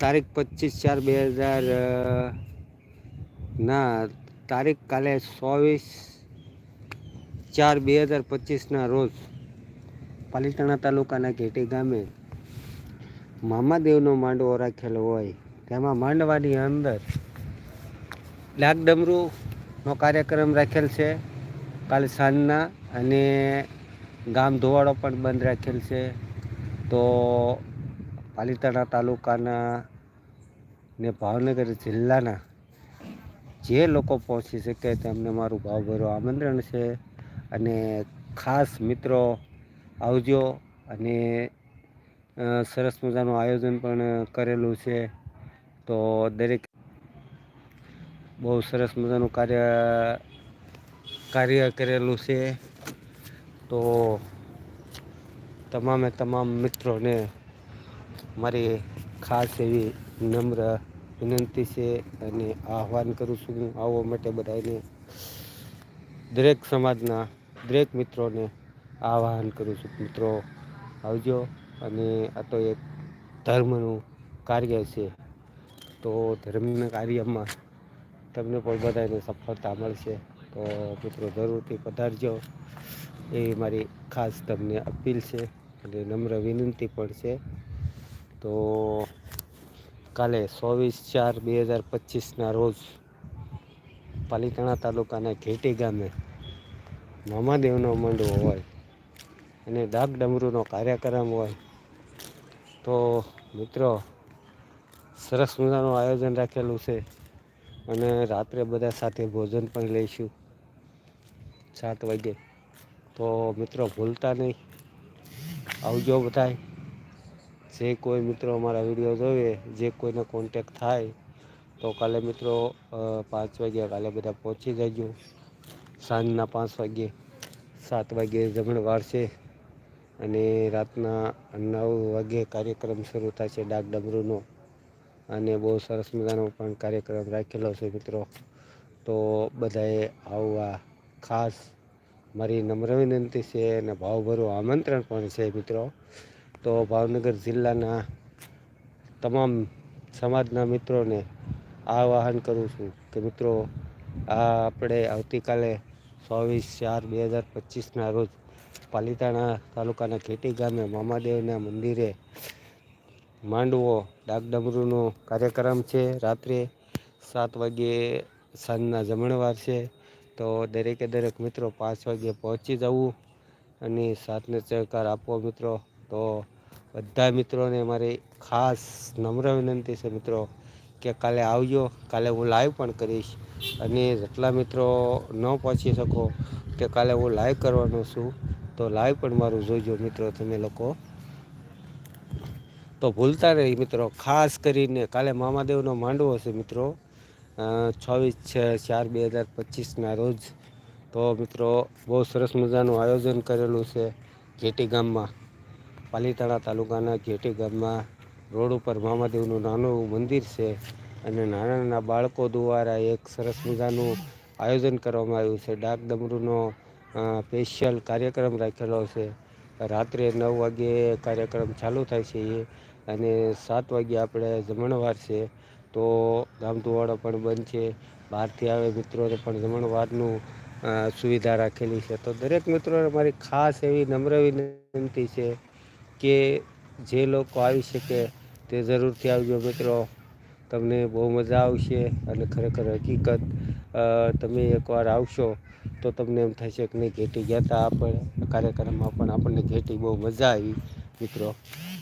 તારીખ પચીસ ચાર બે હજાર ના, તારીખ કાલે ચોવીસ ચાર બે હજાર પચીસના રોજ પાલીતાણા તાલુકાના ઘેટી ગામે મામાદેવનો માંડવો રાખેલો હોય. તેમાં માંડવાની અંદર ડાક ડમરૂનો કાર્યક્રમ રાખેલ છે. કાલે સાંજના અને ગામ ધોવાડો પણ બંધ રાખેલ છે. તો પાલીતાણા તાલુકાના ને ભાવનગર જિલ્લાના જે લોકો પહોંચી શકે તેમને મારું ભાવભર્યું આમંત્રણ છે. અને ખાસ મિત્રો, આવજો અને સરસ મજાનું આયોજન પણ કરેલું છે. તો દરેક બહુ સરસ મજાનું કાર્ય કાર્ય કરેલું છે. તો તમામે તમામ મિત્રોને મારી ખાસ એવી નમ્ર વિનંતી છે અને આહવાન કરું છું હું આવવા માટે બધાને. દરેક સમાજના દરેક મિત્રોને આહવાન કરું છું. મિત્રો, આવજો અને આ તો એક ધર્મનું કાર્ય છે. તો ધર્મના કાર્યમાં તમને પણ બધાને સફળતા મળશે. તો મિત્રો, જરૂરથી પધારજો. એ મારી ખાસ તમને અપીલ છે અને નમ્ર વિનંતી પણ છે. તો કાલે ચોવીસ ચાર બે હજાર પચીસના રોજ પાલીતાણા તાલુકાના ઘેટી ગામે મામાદેવનો મંડવો હોય અને ડાક ડમરૂનો કાર્યક્રમ હોય. તો મિત્રો, સરસ મજાનું આયોજન રાખેલું છે અને રાત્રે બધા સાથે ભોજન પણ લઈશું સાત વાગે. તો મિત્રો, ભૂલતા નહીં. આવજો બધાય. જે કોઈ મિત્રો અમારા વીડિયો જોવે, જે કોઈને કોન્ટેક થાય, તો કાલે મિત્રો પાંચ વાગ્યા કાલે બધા પહોંચી જજો. સાંજના પાંચ વાગ્યે, સાત વાગ્યે જમણવાર છે અને રાતના નવ વાગ્યે કાર્યક્રમ શરૂ છે ડાક ડમરૂનો અને બહુ સરસ મજાનો પણ કાર્યક્રમ રાખેલો છે મિત્રો. તો બધાએ આવવા ખાસ મારી નમ્ર વિનંતી છે અને ભાવભરું આમંત્રણ પણ છે મિત્રો. તો ભાવનગર જિલ્લાના તમામ સમાજના મિત્રોને આવાહન કરું છું કે મિત્રો, આ આપણે આવતીકાલે ચોવીસ ચાર બે હજાર પચીસના રોજ પાલીતાણા તાલુકાના ખેટી ગામે મામાદેવના મંદિરે માંડવો ડાકડમરૂનો કાર્યક્રમ છે. રાત્રે સાત વાગ્યે સાંજના જમણવાર છે. તો દરેકે દરેક મિત્રો પાંચ વાગ્યે પહોંચી જવું અને સાતને સહકાર આપવો મિત્રો. તો બધા મિત્રોને મારી ખાસ નમ્ર વિનંતી છે મિત્રો કે કાલે આવજો. કાલે હું લાઈવ પણ કરીશ અને જેટલા મિત્રો ન પહોંચી શકો કે કાલે હું લાઈવ કરવાનો છું, તો લાઈવ પણ મારું જોઈજો મિત્રો તમે લોકો. તો ભૂલતા નહીં મિત્રો, ખાસ કરીને કાલે મામાદેવનો માંડવો છે મિત્રો છવ્વીસ છ ચાર બે હજાર પચીસના રોજ. તો મિત્રો બહુ સરસ મજાનું આયોજન કરેલું છે જેટી ગામમાં. પાલીતાણા તાલુકાના ઘેટી ગામમાં રોડ ઉપર મામાદેવનું નાનું મંદિર છે અને નાના નાના બાળકો દ્વારા એક સરસ મજાનું આયોજન કરવામાં આવ્યું છે. ડાક ડમરૂનો સ્પેશિયલ કાર્યક્રમ રાખેલો છે. રાત્રે નવ વાગે કાર્યક્રમ ચાલુ થાય છે એ અને સાત વાગે આપણે જમણવાર છે. તો ગામધુવાડો પણ બંધ છે. બહારથી આવે મિત્રોને પણ જમણવારનું સુવિધા રાખેલી છે. તો દરેક મિત્રોને મારી ખાસ એવી નમ્ર વિનંતી છે કે જે લોકો આવી શકે તે જરૂરથી આવજો મિત્રો. તમને બહુ મજા આવશે અને ખરેખર હકીકત તમે એકવાર આવશો તો તમને એમ થશે કે નહીં, ઘેટી ગયા હતા આપણે. કાર્યક્રમમાં પણ આપણને ઘેટી બહુ મજા આવી મિત્રો.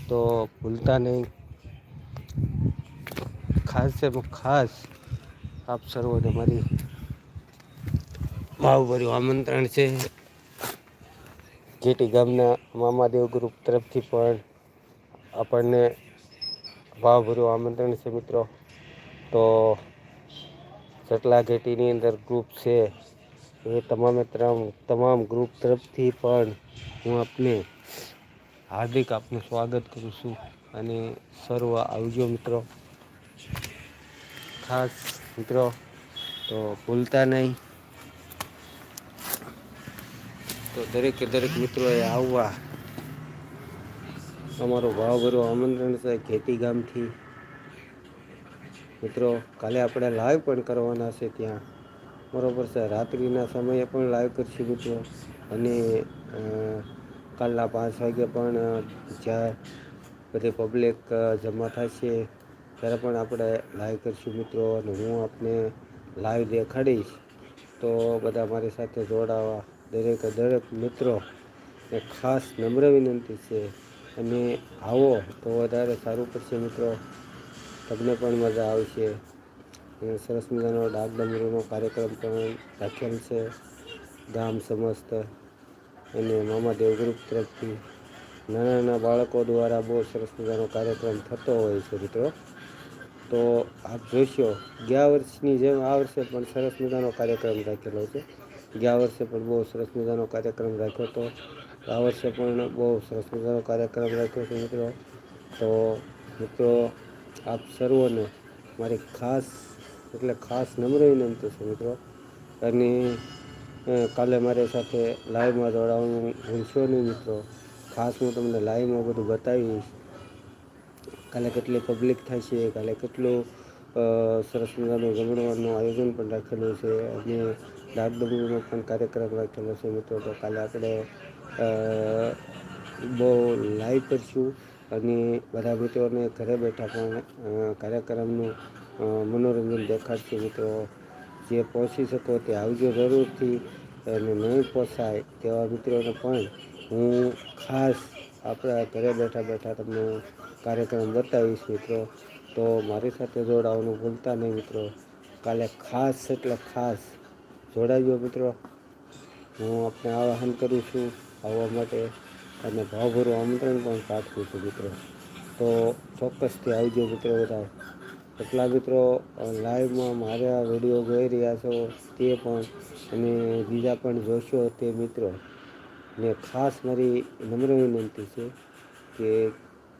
તો ભૂલતા નહીં. ખાસ ખાસ આપ સર્વોને મારી ભાવભર્યું આમંત્રણ છે. ઘેટી ગામના મામાદેવ ગ્રુપ તરફથી પણ આપણને ભાવભર્યું આમંત્રણ છે મિત્રો. તો જેટલા ઘેટીની અંદર ગ્રુપ છે, એ તમામે તમામ ગ્રુપ તરફથી પણ હું આપને હાર્દિક આપનું સ્વાગત કરું છું અને સર્વ આવજો મિત્રો. ખાસ મિત્રો, તો ભૂલતા નહીં. તો દરેકે દરેક મિત્રોએ આવવા. અમારો ભાવભરો આમંત્રણ છે ખેતી ગામથી. મિત્રો, કાલે આપણે લાઈવ પણ કરવાના છે ત્યાં. બરોબર છે, રાત્રિના સમયે પણ લાઈવ કરશું મિત્રો. અને કાલના પાંચ વાગે પણ જ્યાં બધી પબ્લિક જમા થશે ત્યારે પણ આપણે લાઈવ કરશું મિત્રો. અને હું આપને લાઈવ દેખાડીશ. તો બધા મારી સાથે જોડાવા. દરેક દરેક મિત્રો એ ખાસ નમ્ર વિનંતી છે. અને આવો તો વધારે સારું પડશે મિત્રો. તમને પણ મજા આવશે. અને સરસ મજાનો ડાક ડમરૂનો કાર્યક્રમ પણ રાખેલ છે. ગામ સમસ્ત અને મામા દેવગ્રુપ તરફથી નાના નાના બાળકો દ્વારા બહુ સરસ મજાનો કાર્યક્રમ થતો હોય છે મિત્રો. તો આપ જોશો, ગયા વર્ષની જેમ આ વર્ષે પણ સરસ મજાનો કાર્યક્રમ રાખેલો છે. ગયા વર્ષે પણ બહુ સરસ મજાનો કાર્યક્રમ રાખ્યો હતો. આ વર્ષે પણ બહુ સરસ મજાનો કાર્યક્રમ રાખ્યો છે મિત્રો. તો મિત્રો, આપ સર્વોને મારી ખાસ, એટલે ખાસ નમ્ર વિનંતી છે મિત્રો. અને કાલે મારી સાથે લાઈવમાં જોડાવાનું ભૂલશો નહીં મિત્રો. ખાસ હું તમને લાઈવમાં બધું બતાવીશ. કાલે કેટલી પબ્લિક થાય છે, કાલે કેટલું સરસ મજાનું જમણવાનું આયોજન પણ રાખેલું છે. અને ડાક ડમરૂનો પણ કાર્યક્રમ રાખેલો છે મિત્રો, તો કાલે આપણે બહુ લાઈવ કરશું અને બધા મિત્રોને ઘરે બેઠા પણ કાર્યક્રમનું મનોરંજન દેખાડશું મિત્રો. જે પહોંચી શકો તે આવજો જરૂરથી અને નહીં પહોંચાય તેવા મિત્રોને પણ હું ખાસ આપણા ઘરે બેઠા બેઠા તમને કાર્યક્રમ બતાવીશ મિત્રો. તો મારી સાથે જોડાવાનું ભૂલતા નહીં મિત્રો. કાલે ખાસ એટલે ખાસ જોડાજો મિત્રો. હું આપણે આવાહન કરું છું આવવા માટે અને ભાવભરું આમંત્રણ પણ પાઠવું છું મિત્રો. તો ચોક્કસથી આવજો મિત્રો બધા. કેટલા મિત્રો લાઈવમાં મારા વીડિયો જોઈ રહ્યા છો તે પણ અને બીજા પણ જોશો તે મિત્રો. ને ખાસ મારી નમ્ર વિનંતી છે કે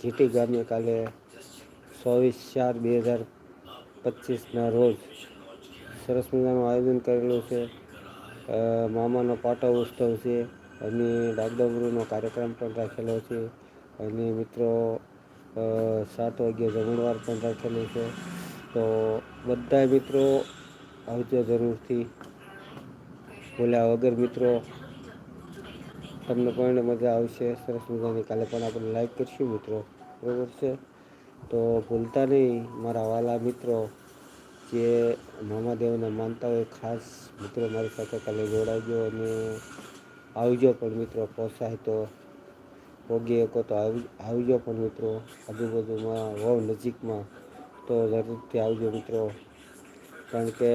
જીટી ગામે કાલે ચોવીસ ચાર બે હજાર પચીસના રોજ સરસ મજાનું આયોજન કરેલું છે. મામાનો પાટો ઉત્સવ છે. અને ડાગડબરૂનો કાર્યક્રમ પણ રાખેલો છે. અને મિત્રો સાત વાગ્યે જમણવાર પણ રાખેલું છે. તો બધા મિત્રો આવજો જરૂરથી. બોલ્યા વગર મિત્રો, તમને પણ મજા આવશે. સરસ મજાની કાલે પણ આપણે લાઈક કરીશું મિત્રો. બરાબર છે? તો ભૂલતા નહીં, મારા વાલા મિત્રો. જે મામાદેવને માનતા હોય, ખાસ મિત્રો મારી સાથે કાલે જોડાજો અને આવજો પણ મિત્રો પોસાય તો. પોગી શકો તો આવજો પણ મિત્રો. આજુબાજુમાં હોવ નજીકમાં તો જરૂરથી આવજો મિત્રો. કારણ કે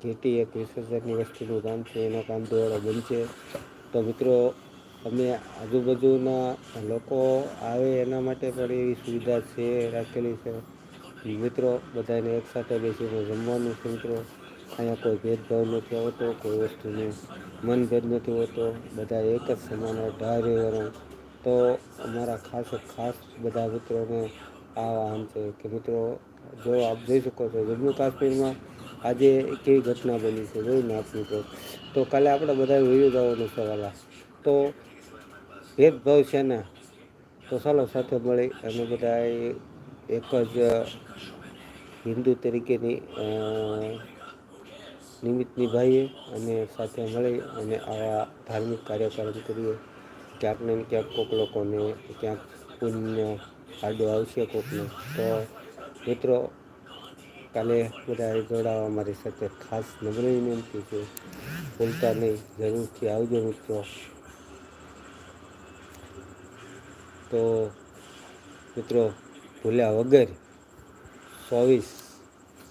ઘેટી એક વિસર્જનની વસ્તુનું કામ છે, એનો કામ દ્વારા બનશે. તો મિત્રો, અમે આજુબાજુના લોકો આવે એના માટે પણ એવી સુવિધા છે, રાખેલી છે. મિત્રો બધાને એકસાથે બેસીને જમવાનું છે, મિત્રો. અહીંયા કોઈ ભેદભાવ નથી આવતો, કોઈ વસ્તુનું મનભેદ નથી હોતો. બધા એક જ સમાન ઢારે તો અમારા ખાસ ખાસ બધા મિત્રોને આ આમ છે કે મિત્રો, જો આપ જોઈ શકો છો, જમ્મુ કાશ્મીરમાં આજે કેવી ઘટના બની છે જોઈને આપ મિત્રો. તો કાલે આપણે બધા વીડિયો જવાનું છે વાલા. તો ભેદભાવ છે ને, તો ચાલો સાથે મળી. અમે બધા એક જ હિન્દુ તરીકેની નિમિત્ત નિભાવીએ અને સાથે મળી અને આવા ધાર્મિક કાર્યક્રમ કરીએ. ક્યાંક ને ક્યાંક કોક લોકોને ક્યાંક પુણ્ય, આડો આવશે કોકને. તો મિત્રો, કાલે બધા જોડાવા મારી સાથે ખાસ નમ્ર વિનંતી છે. ભૂલતા નહીં, જરૂરથી આવજો મિત્રો. તો મિત્રો ભૂલ્યા વગર ચોવીસ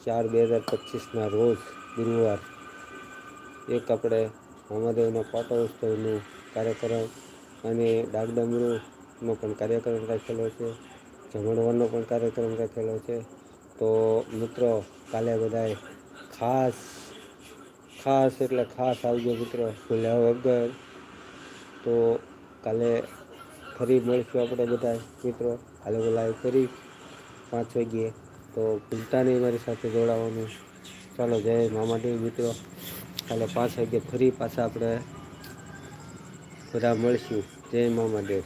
ચાર બે હજાર પચીસના રોજ ગુરુવાર એક આપણે મામાદેવના પાટોત્સવનું કાર્યક્રમ અને ડાગડમરૂનો પણ કાર્યક્રમ રાખેલો છે. જમણવારનો પણ કાર્યક્રમ રાખેલો છે. તો મિત્રો, કાલે બધાએ ખાસ ખાસ એટલે ખાસ આવજો મિત્રો, ભૂલ્યા વગર. તો કાલે ફરી મળીશું આપણે બધા મિત્રો કાલે બોલાવી ફરી પાંચ વાગ્યે. તો ભૂલતા નહીં મારી સાથે જોડાવાનું. ચાલો, જય મામાદેવ મિત્રો. કાલે પાંચ વાગ્યે ફરી પાછા આપણે બધા મળીશું. જય મામાદેવ